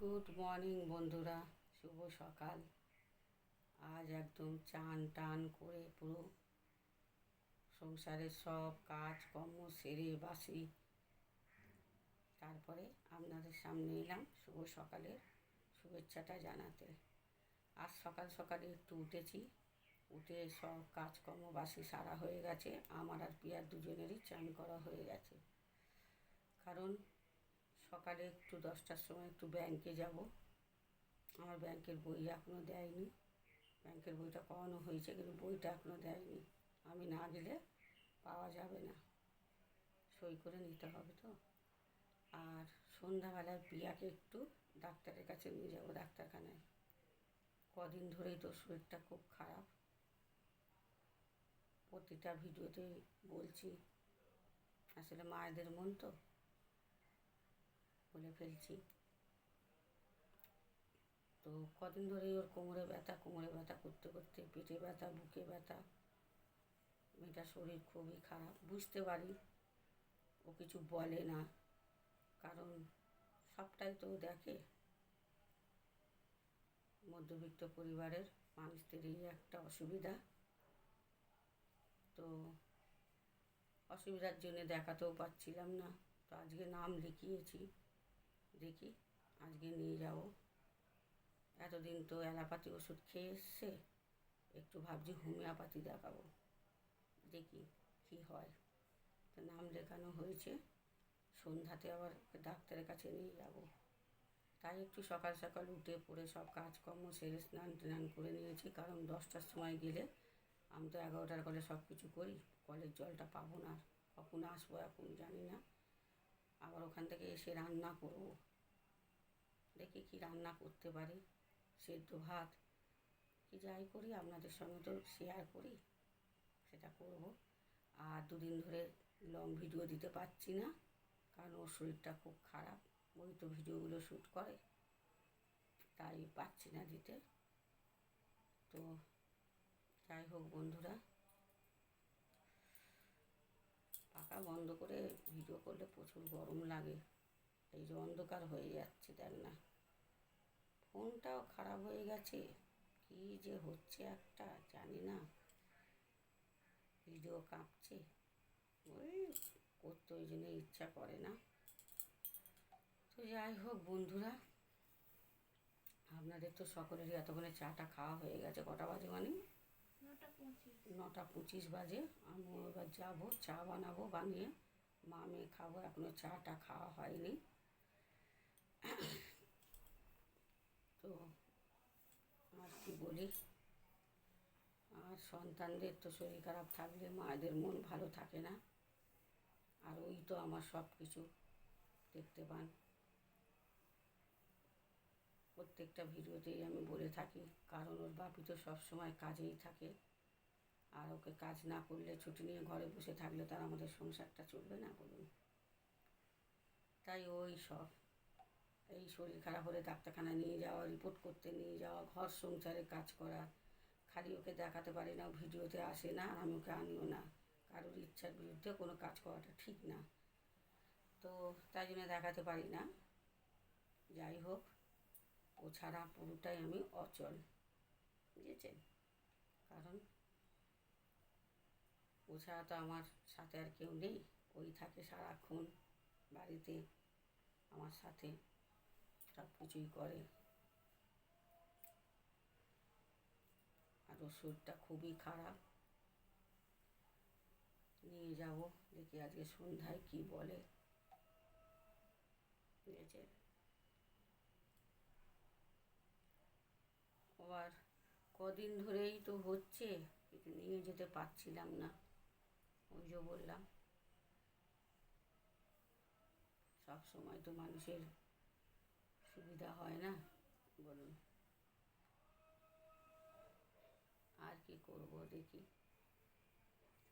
Good morning বন্ধুরা। শুভ সকাল। আজ একদম চান টান করে পুরো সংসারের সব কাজ কর্ম সেরে বাসি। তারপরে আপনাদের সামনে এলাম শুভ সকালের শুভেচ্ছাটা জানাতে। আজ সকাল সকালে একটু উঠেছি। উঠে সব কাজকর্ম বাসি সারা হয়ে গেছে। আমার আর পিয়ার দুজনেরই চান করা হয়ে গেছে। কারণ সকালে একটু দশটার সময় একটু ব্যাংকে যাব। আমার ব্যাংকের বই এখনও দেয়নি। ব্যাংকের বইটা করানো হয়েছে কিন্তু বইটা এখনও দেয়নি। আমি না গেলে পাওয়া যাবে না। সই করে নিতে হবে তো। আর সন্ধ্যাবেলায় পিয়াকে একটু ডাক্তারের কাছে নিয়ে যাব ডাক্তারখানায়। কদিন ধরেই তো শরীরটা খুব খারাপ। প্রতিটা ভিডিওতে বলছি। আসলে মায়েদের মন তো। বলে ফেলছি। তো কদিন ধরেই ওর কোমরে ব্যথা কোমরে ব্যথা করতে করতে পেটে ব্যথা, বুকে ব্যথা। মেয়েটার শরীর খুবই খারাপ, বুঝতে পারি। ও কিছু বলে না, কারণ সবটাই তো দেখে। মধ্যবিত্ত পরিবারের মানুষদের এই একটা অসুবিধা। তো অসুবিধার জন্য দেখাতেও পাচ্ছিলাম না। তো আজকে নাম লিখিয়েছি। দেখি, আজকে নিয়ে যাব। এতদিন তো অ্যালোপ্যাথি ওষুধ খেয়ে এসছে, একটু ভাবছি হোমিওপ্যাথি দেখাবো, দেখি কী হয়। তো নাম লেখানো হয়েছে, সন্ধ্যাতে আবার ডাক্তারের কাছে নিয়ে যাব। তাই একটু সকাল সকাল উঠে পড়ে সব কাজকর্ম সেরে স্নান টান করে নিয়েছি, কারণ দশটার সময় গেলে আমি তো এগারোটার কলে সব কিছু করি, কলের জলটা পাবো না, কখন আসব এখন জানি না। আবার ওখান থেকে এসে রান্না করব। দেখি কি রান্না করতে পারি। সেদ্ধ ভাত কি যাই করি, আপনাদের সঙ্গে তো শেয়ার করি, সেটা করব। আর দুদিন ধরে লং ভিডিও দিতে পারছি না, কারণ ওর শরীরটা খুব খারাপ, ওই তো ভিডিওগুলো শ্যুট করে, তাই পাচ্ছি না দিতে। তো যাই হোক বন্ধুরা পাকা বন্ধ করে ভিডিও করলে প্রচুর গরম লাগে। এই যে অন্ধকার হয়ে যাচ্ছে দেখ না। ফোনটাও খারাপ হয়ে গেছে। কি যে হচ্ছে একটা জানি না। ভিডিও কাঁপছে। ওই করতে ওই জন্য ইচ্ছা করে না। তো যাই হোক বন্ধুরা, আপনাদের তো সকলেরই এতক্ষণে চাটা খাওয়া হয়ে গেছে। কটা বাজে মানে? নটা পঁচিশ বাজে। আমি এবার যাব, চা বানাবো, বানিয়ে মা মেয়ে খাব। এখনও চাটা খাওয়া হয়নি। তো আর কি বলি? আর সন্তানদের তো শরীর খারাপ থাকলে মায়েদের মন ভালো থাকে না। আর ওই তো আমার সব কিছু দেখতে পান। প্রত্যেকটা ভিডিওতেই আমি বলে থাকি, কারণ ওর বাপি তো সবসময় কাজেই থাকে। আর ওকে কাজ না করলে ছুটি নিয়ে ঘরে বসে থাকলে তার আমাদের সংসারটা চলবে না বলুন। তাই ওই সব। এই শরীর খারাপ হলে ডাক্তারখানায় নিয়ে যাওয়া, রিপোর্ট করতে নিয়ে যাওয়া, ঘর সংসারে কাজ করা। খালি ওকে দেখাতে পারি না ভিডিওতে আসে না আমি ওকে আনিও না। কারোর ইচ্ছার বিরুদ্ধে কোনো কাজ করাটা ঠিক না। তো তাই জন্য দেখাতে পারি না। যাই হোক, ও ছাড়া পুরোটাই আমি অচল, বুঝেছেন? কারণ ও ছাড়া তো আমার সাথে আর কেউ নেই। ওই থাকে সারাক্ষণ বাড়িতে, আমার সাথে। সব কিছুই করে। আর ওর শরীরটা খুবই খারাপ। নিয়ে যাব, দেখি আজকে সন্ধ্যায় কি বলে। আবার কদিন ধরেই তো হচ্ছে নিয়ে যেতে পারছিলাম না। ওই বললাম। সব সময় তো মানুষের সুবিধা হয় না, বলুন। আর কি করব দেখি।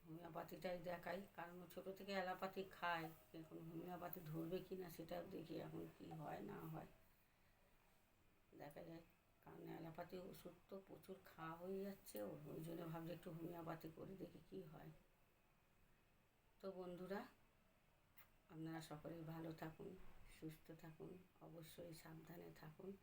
হোমিওপ্যাথিটাই দেখাই, কারণ ছোটো থেকে অ্যালোপ্যাথি খায়। এখন হোমিওপ্যাথি ধরবে কি না সেটাও দেখি এখন কি হয়, না হয়। দেখা যায় কারণ অ্যালোপ্যাথি ওষুধ তো প্রচুর খাওয়া হয়ে যাচ্ছে ওর ওই জন্য ভাবছি একটু হোমিওপ্যাথি করে দেখি কী হয়। তো বন্ধুরা আপনারা সকলে ভালো থাকুন সুস্থ থাকুন অবশ্যই সাবধানে থাকুন।